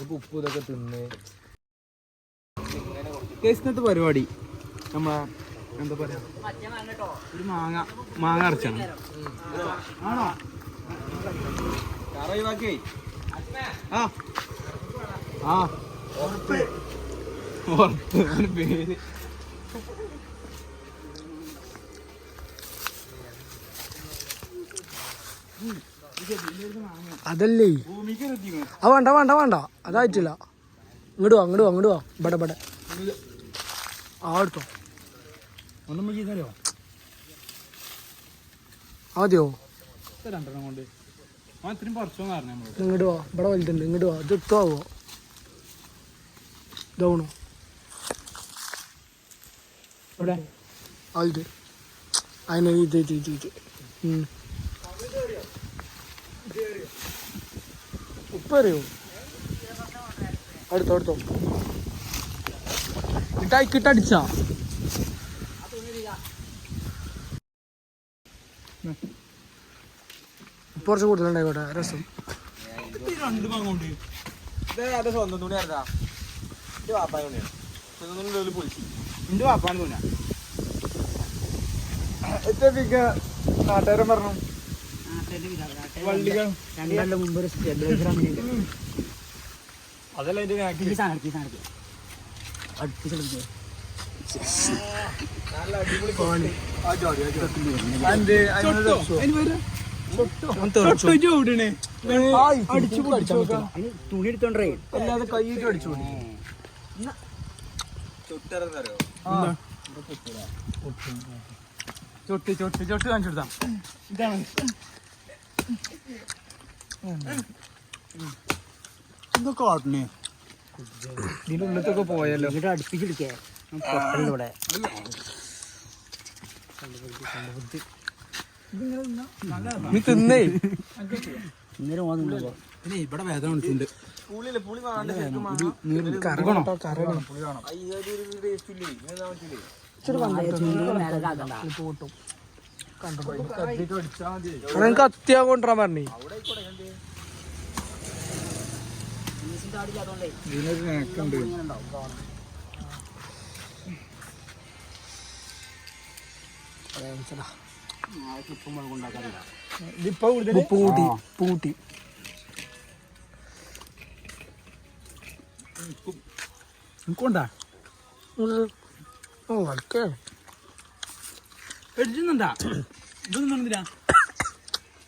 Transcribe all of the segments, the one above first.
ഇപ്പൊ ഉപ്പ് ഇതൊക്കെ തിന്ന് ഇന്നത്തെ പരിപാടി. നമ്മളെ എന്താ പറയാ? ഒരു മാങ്ങ മാങ്ങ അടച്ചാണ് ആണോ? കറയിവാക്കേ ആ. ആ. ഉറപ്പ്. ഉറപ്പ്. പേര്. അതല്ലേ? ആ വേണ്ട വേണ്ട വേണ്ട. അതായിട്ടില്ല. ഇങ്ങോട്ട് വാ ഇങ്ങോട്ട് വാ ഇങ്ങോട്ട് വാ. ഇവിടെ ഇവിടെ. ആ എടുത്തോ. ആദ്യോ? ഇങ്ങോട്ട് വാ ഇവിടെ വലുതുണ്ട്. ഇങ്ങോട്ട് വാ. ഇത് എടുത്താവോ ഇതാവണോ ഇവിടെ. അത് അതിന് ഇത് ഇത് ഇത് ഇത്. ഉം. ഉപ്പ് അറിയോ അടുത്തോ അടുത്തോ ഇട്ടായി കിട്ടടിച്ചാ കുറച്ച് കൂടുതലുണ്ടായിക്കോട്ടെ രസം. രണ്ട് മാങ്ങ കൊണ്ട് ഇത് എന്റെ സ്വന്തം തുണി ആയിരുന്നാ ഇത് വാപ്പായ തുണിയാണ് സ്വന്തം തുണി പൊളിച്ചു. എന്റെ വാപ്പാണ് എത്ര നാട്ടുകാരൻ പറഞ്ഞു. വള്ളികൾ. രണ്ടാണ്ട് മുമ്പ് ഒരു സ്റ്റെബിലൈസർ അതല്ല അതിന്റെ അടുപ്പിച്ചെടുക്കുക തുണി എടുത്തോണ്ടേ. അല്ലാതെ കൈയിട്ട് അടിച്ചു ചുട്ടറിയോ ചൊട്ട് ചൊട്ട്. ചൊട്ട് കാണിച്ചു കൊടുത്താ. ഇതാണ്. എന്താ കാട്ടിന്. ഇതിന്റെ ഉള്ളിലത്തൊക്കെ പോയല്ലോ എന്നിട്ട് അടുപ്പിച്ചെടുക്കേ ഇവിടെ. നീ തിന്നേ. ഇന്നലെ വന്നു പിന്നെ ഇവിടെ വേദന കാണിച്ചിട്ടുണ്ട്. കറകണം പുളി വേണ്ട ശരിക്കും കറങ്ങണോ. എനിക്ക് അത്യാ കൊണ്ടുവരാൻ പറഞ്ഞു. ഇതിനൊരു കൂട്ടി ഉപ്പ് കൂട്ടി എനിക്കൊണ്ടാ ഓ വടക്കേ എടുക്കുന്നുണ്ടാ? ഇതൊന്നും പറഞ്ഞില്ല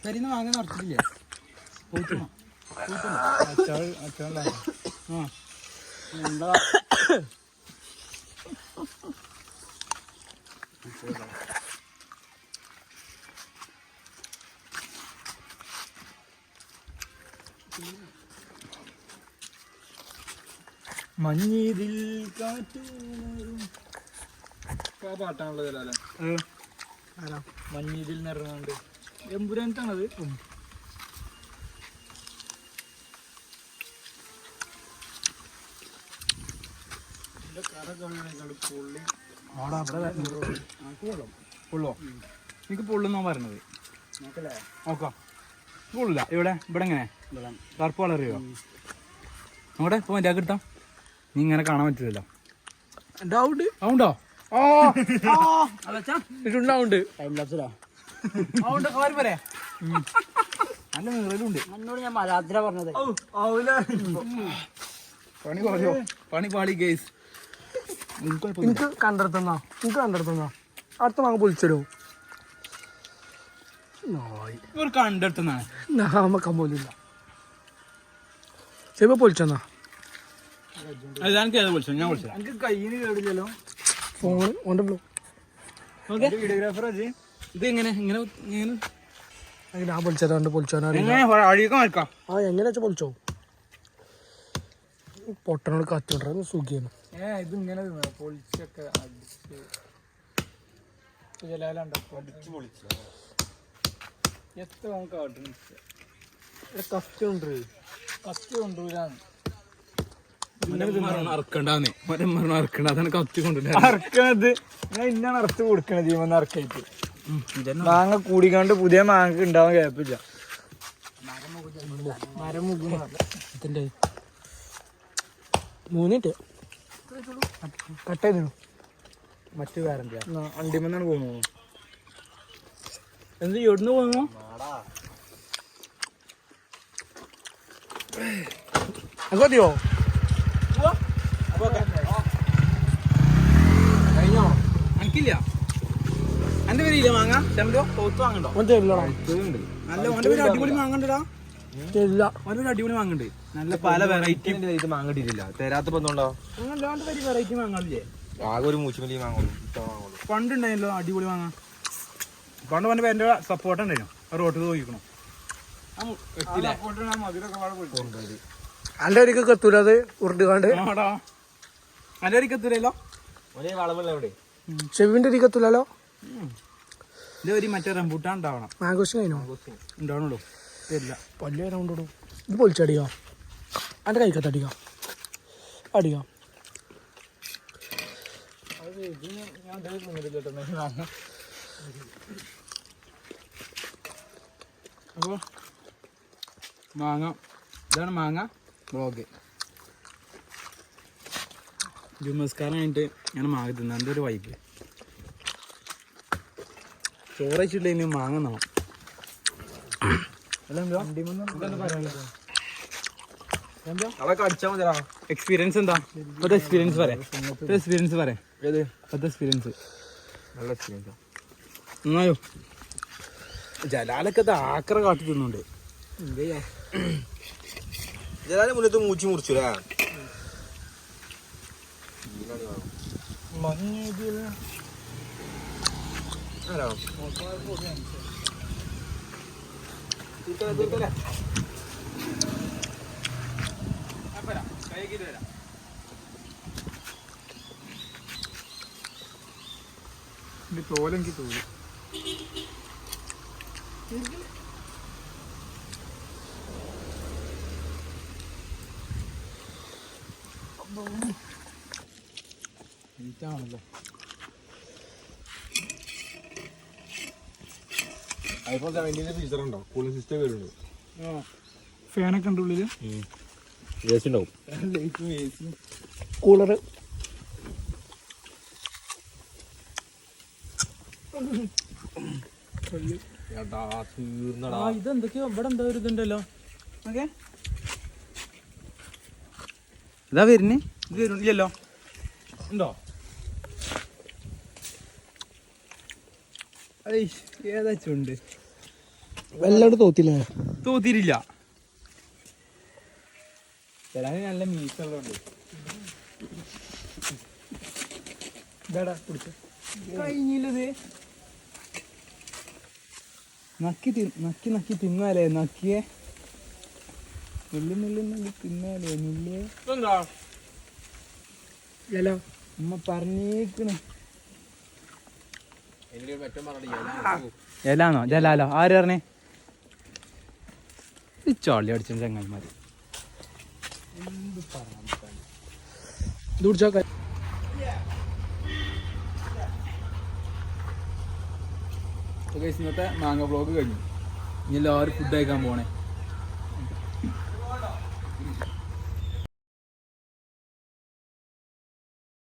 കരിന്ന് ആ. എന്താ മഞ്ഞീതിൽ കാറ്റ് പാട്ടാണുള്ളത് അല്ലേ? മഞ്ഞീതിൽ നിറങ്ങാണ്ട് എമ്പുരാനത്താണത് എനിക്ക് പൊള്ളുന്നാ പറഞ്ഞത്? നോക്കാം. പൊള്ളില്ല ഇവിടെ ഇവിടെ എങ്ങനെ? കറുപ്പ് ഇപ്പൊ മറ്റേ കിട്ടാം നീ ഇങ്ങനെ കാണാൻ പറ്റില്ലല്ലോ ഡൗട്ട് അതുണ്ടോ ഓ ഇട്ടുണ്ടാവുണ്ട് നല്ല നീളലുണ്ട് എന്നോട് ഞാൻ മലാദ്ര പറഞ്ഞത്. പണി പാളിയോ പണി പാളി കേസ് എനിക്ക് കണ്ടെടുത്തന്നാ? എനിക്ക് കണ്ടെടുത്തന്നാ? അടുത്ത മാങ്ങ പൊളിച്ചോ കണ്ടെടുത്തുന്നാണ് നാമക്കാൻ പോലില്ല ചെപ്പ പൊളിച്ചെന്നാ? ഞാൻ വിളിച്ചില്ല എനിക്ക് കയ്യിന് കേടില്ലല്ലോ. ഫോൺ ഓന്റെ ബ്ലോ വീഡിയോഗ്രാഫർ അജി ഇത് എങ്ങനെ? ഇങ്ങനെ ഇങ്ങനെ അങ്ങനെ ഞാൻ പൊളിച്ചത് കൊണ്ട് പൊളിച്ചോനാ ആ എങ്ങനെ വെച്ചാ പൊളിച്ചോ? പൊട്ടനോട് കത്തിക്കൊണ്ടിരുന്ന സുഖിയാണ്. ഏ ഇത് ഇങ്ങനെ പൊളിച്ചൊക്കെ അടിച്ച്. ജലാലുണ്ടോ? അടിച്ച് പൊളിച്ചു. എത്ര നമുക്ക് കത്തി ഉണ്ട് കത്തി കൊണ്ടുവരാന്ന് അതാണ് കത്തി ഞാൻ ഇന്നാണ് അറുത്ത് കൊടുക്കണത് ജീവൻ അറക്കായിട്ട് മാങ്ങ കൂടിക്കാണ്ട് പുതിയ മാങ്ങ ഉണ്ടാവാൻ കേപ്പില്ല. മരം മുകുന്ന ഇതിന്റെ മൂന്ന് മിനിറ്റ് കട്ട് ചെയ്തിടൂ മറ്റു വേറെ അണ്ടിമെന്നാണ് പോകുന്നത് എന്ത് എവിടുന്ന് പോകുന്നു അത് മതിയോ കഴിഞ്ഞോ എനിക്കില്ല എന്റെ മാങ്ങ? ചെമ്പോ വാങ്ങണ്ടോ? ഓൻ തരില്ലടാ നല്ല ഓന്റെ പേര് അടിപൊളി മാങ്ങണ്ടടാ. ഓന്റെ പേര് അടിപൊളി മാങ്ങണ്ട്. നല്ല പല വെറൈറ്റി ഇത് മാങ്ങട്ടിട്ടില്ല തരാത്ത ബന്ധമുണ്ടോ ഓന്റെ പേര് വെറൈറ്റി മാങ്ങാളില്ലേ ആകെ ഒരു മൂച്ചുമല്ലി വാങ്ങുള്ളൂ പണ്ടുണ്ടായല്ലോ അടിപൊളി മാങ്ങ. പണ്ട് പണ്ട് എന്റെ സപ്പോർട്ട് ഉണ്ടായിരുന്നു. റോട്ടിൽ നോക്കിക്കണം എന്റെ ഒരിക്കൽ എത്തൂല അത് ഉരുണ്ടുകാണ്ട് ആടാ നല്ല ഒരിക്കത്തില്ലല്ലോ ഒരേ വളവല്ലേ എവിടെ? ചെവിന്റെ അരികത്തില്ലല്ലോ എത്തൂലല്ലോ ഇത് ഒരു മറ്റേ റംബൂട്ടാൻ ഉണ്ടാവണം. മാങ്കോസ്റ്റ് കഴിഞ്ഞോ? ഉണ്ടാവണല്ലോ തരില്ല പല്ല് വരാൻ കൊണ്ടിടും ഇത് പൊളിച്ചടിക്കാം എന്റെ കൈക്കത്ത് അടിക്കാം അടിക്കാം അപ്പോൾ മാങ്ങ. ഇതാണ് മാങ്ങ. ബ്ലോഗ്. ജുമസ്കാരം കഴിഞ്ഞിട്ട് ഞാൻ മാങ്ങ തിന്നാൻ എന്റെ ഒരു വൈബ് ചോറ് ഇനി മാങ്ങ നാം എക്സ്പീരിയൻസ് എന്താ? ഇപ്പോഴത്തെ എക്സ്പീരിയൻസ് പറയാം എക്സ്പീരിയൻസ് പറയാം ഇപ്പോഴത്തെ എക്സ്പീരിയൻസ് നല്ല എക്സ്പീരിയൻസ് എന്നായോ ജലാലൊക്കെ ആക്ര കാട്ടി തിന്നുണ്ട് ജലാലെ മുന്നത്ത് മൂച്ചി മുറിച്ചുല്ലേ തോലെങ്കിൽ തോൽ. തോന്നി ഇതാണല്ലോ ഐഫോൺ സെവന്റീന്റെ ഫീച്ചർ ഉണ്ടോ? കൂളിംഗ് സിസ്റ്റം വരുന്നുണ്ട്. ഫാനൊക്കെ ഉണ്ട് സി ഉണ്ടാവും ആ ഇതെന്തൊക്കെയോ ഇവിടെ എന്താ ഒരു ഇതുണ്ടല്ലോ. ഓക്കെ. ഇതാ വരുന്നേ. ഇത് വരുന്നില്ലല്ലോ. ഉണ്ടോ? ഏതാ ചുണ്ട്? വെള്ളോട് തോത്തില്ലേ? തോത്തിരില്ല നല്ല മീസുള്ളതുണ്ട് ഇതാടാ കുടിച്ചു. കഴിഞ്ഞില്ലത്. നക്കി നക്കി നക്കി തിന്നാലേ നക്കിയെ. നുള്ളി നുള്ളി നുള്ളി തിന്നാലേ നുള്ളിയെ. ഹലോ ഉമ്മ പറഞ്ഞേക്കണ്. ജലാണോ ജലാലോ. ആര് പറഞ്ഞേ? ചോളി അടിച്ച കുടിച്ചാ ഇന്നത്തെ മാങ്ങ ബ്ലോഗ് കഴിഞ്ഞു. ഇനി എല്ലാവരും ഫുഡ് കഴിക്കാൻ പോണേ.